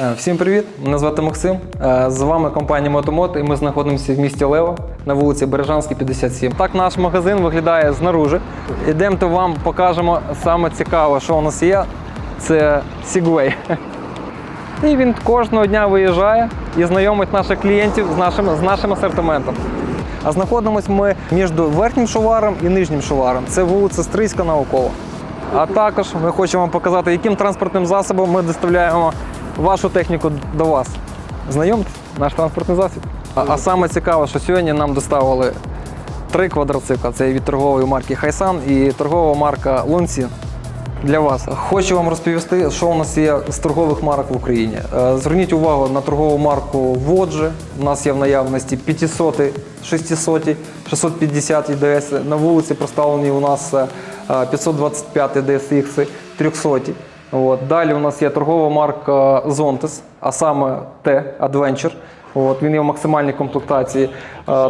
Е, Всім привіт! Мене звати Максим. Е, З вами компанія Мотомот, і ми знаходимося в місті Лево на вулиці Бережанській, 57. Так наш магазин виглядає знаружи. Ідемте вам покажемо саме цікаве, що у нас є. Це Segway. І він кожного дня виїжджає і знайомить наших клієнтів з нашим, з нашим асортиментом. А знаходимося ми між верхнім шуваром і нижнім шуваром. Це вулиця Стрийська наукова. А також ми хочемо показати, яким транспортним засобом ми доставляємо вашу техніку до вас. Знайомтесь, наш транспортний засіб. А, а саме цікаве, що сьогодні нам доставили три квадроцикла. Це від торгової марки Хайсан і торгова марка Лонсін. Для вас хочу вам розповісти, що у нас є з торгових марок в Україні. Е, Зверніть увагу на торгову марку Воджи. У нас є в наявності 500, 600, 650 ІДС. На вулиці проставлені у нас е, 525 DSX, 300. От. Далі у нас є торгова марка Zontes, а саме T Adventure. От, він є в максимальній комплектації. Е,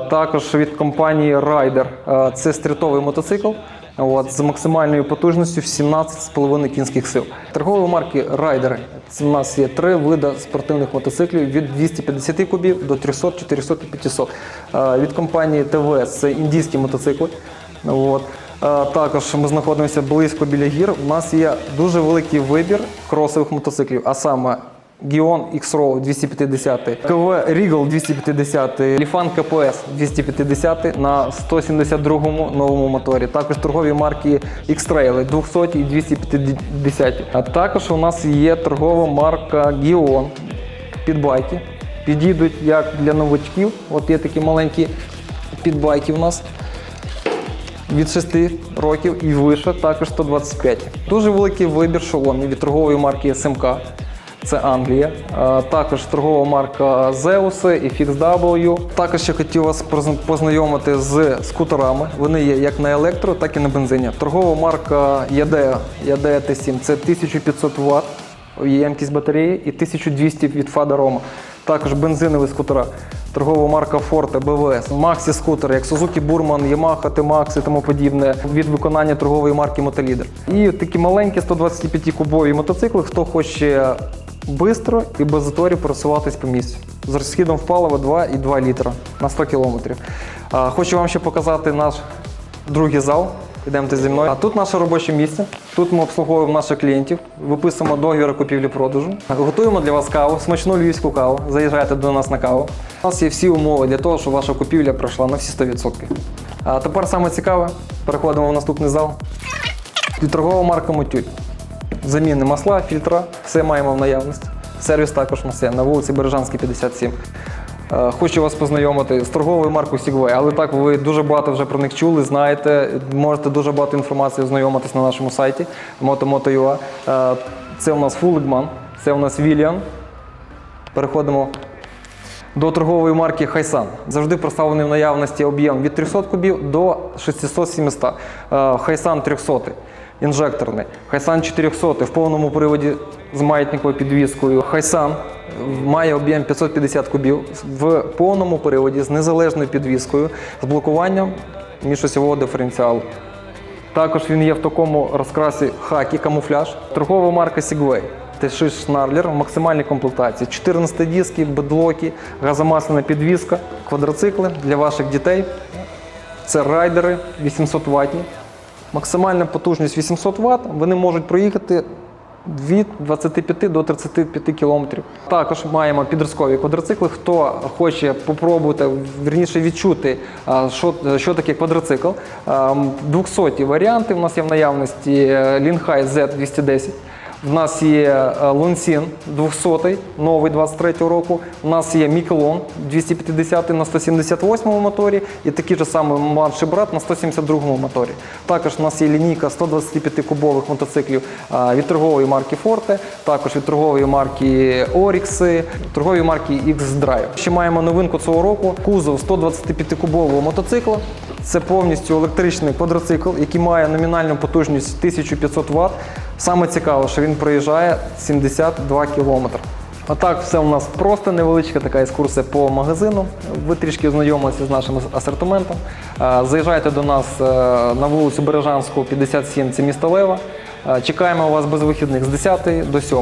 Також від компанії Rider. Е, Це стрітовий мотоцикл. От, з максимальною потужністю в 17,5 кінських сил. Торгової марки Rider. Це у нас є три види спортивних мотоциклів від 250 кубів до 300, 400 і 500. Е, Від компанії ТВС це індійські мотоцикли. От. Е, Також ми знаходимося близько біля гір. У нас є дуже великий вибір кросових мотоциклів, а саме Gion X-Row 250, КВ Regal 250, Lifan КПС 250 на 172-му новому моторі. Також торгові марки X-Trail 200 і 250. А також у нас є торгова марка Gion підбайки. Підійдуть як для новачків. От є такі маленькі підбайки у нас від 6 років і вище, також 125. Дуже великий вибір шоломів від торгової марки СМК. Це Англія. Також торгова марка Zeus і FixW. Також ще хотів вас познайомити з скутерами. Вони є як на електро, так і на бензині. Торгова марка Yadea, Yadea T7 це 1500 Вт ємкість батареї і 1200 від Фада Рома. Також бензинові скутера. Торгова марка Forte, BVS, Maxi скутери, як Suzuki Burman, Yamaha, T-Max і тому подібне від виконання торгової марки Мотолідер. І такі маленькі 125 кубові мотоцикли, хто хоче швидко і без заторів пересуватись по місцю. З розхідом в паливо 2,2 літра на 100 кілометрів. Хочу вам ще показати наш другий зал. Йдемте зі мною. А тут наше робоче місце. Тут ми обслуговуємо наших клієнтів, виписуємо договір купівлі-продажу, готуємо для вас каву, смачну львівську каву. Заїжджайте до нас на каву. У нас є всі умови для того, щоб ваша купівля пройшла на всі 100%. А тепер саме цікаве, переходимо в наступний зал. Торгова марка Мотюль. Заміни масла, фільтра, все маємо в наявності. Сервіс також є на вулиці Бережанській, 57. Е, Хочу вас познайомити з торговою маркою Segway, але так ви дуже багато вже про них чули, знаєте. Можете дуже багато інформації ознайомитись на нашому сайті motomoto.ua. Е, Це у нас Фулигман, це у нас Вільян. Переходимо до торгової марки Хайсан. Завжди представлений в наявності об'єм від 300 кубів до 600-700. Е, Хайсан 300 інжекторний. Хайсан 400 в повному приводі з маятниковою підвіскою. Хайсан має об'єм 550 кубів в повному приводі з незалежною підвіскою, з блокуванням міжосьового диференціалу. Також він є в такому розкрасі хакі, камуфляж. Торгова марка Segway. T6 Шнарлер в максимальній комплектації. 14 диски, бедлоки, газомасляна підвіска, квадроцикли для ваших дітей. Це райдери 800 ватні. Максимальна потужність 800 Вт. Вони можуть проїхати від 25 до 35 кілометрів. Також маємо підразкові квадроцикли. Хто хоче попробувати, вірніше відчути, що, що таке квадроцикл. А, 200 варіанти у нас є в наявності Лінхай Z210. В нас є Лонсін 200 новий 23 року. У нас є Мікелон 250 на 178 моторі і такий же самий младший брат на 172 моторі. Також у нас є лінійка 125 кубових мотоциклів а, від торгової марки Forte, також від торгової марки Orix, торгової марки X-Drive. Ще маємо новинку цього року кузов 125 кубового мотоцикла. Це повністю електричний квадроцикл, який має номінальну потужність 1500 Вт. Саме цікаво, що він проїжджає 72 км. А так, все у нас просто невеличка така екскурсія по магазину. Ви трішки ознайомилися з нашим асортиментом. Е, Заїжджайте до нас е, на вулицю Бережанську, 57, це місто Лева. Е, Чекаємо вас без вихідних з 10 до 7.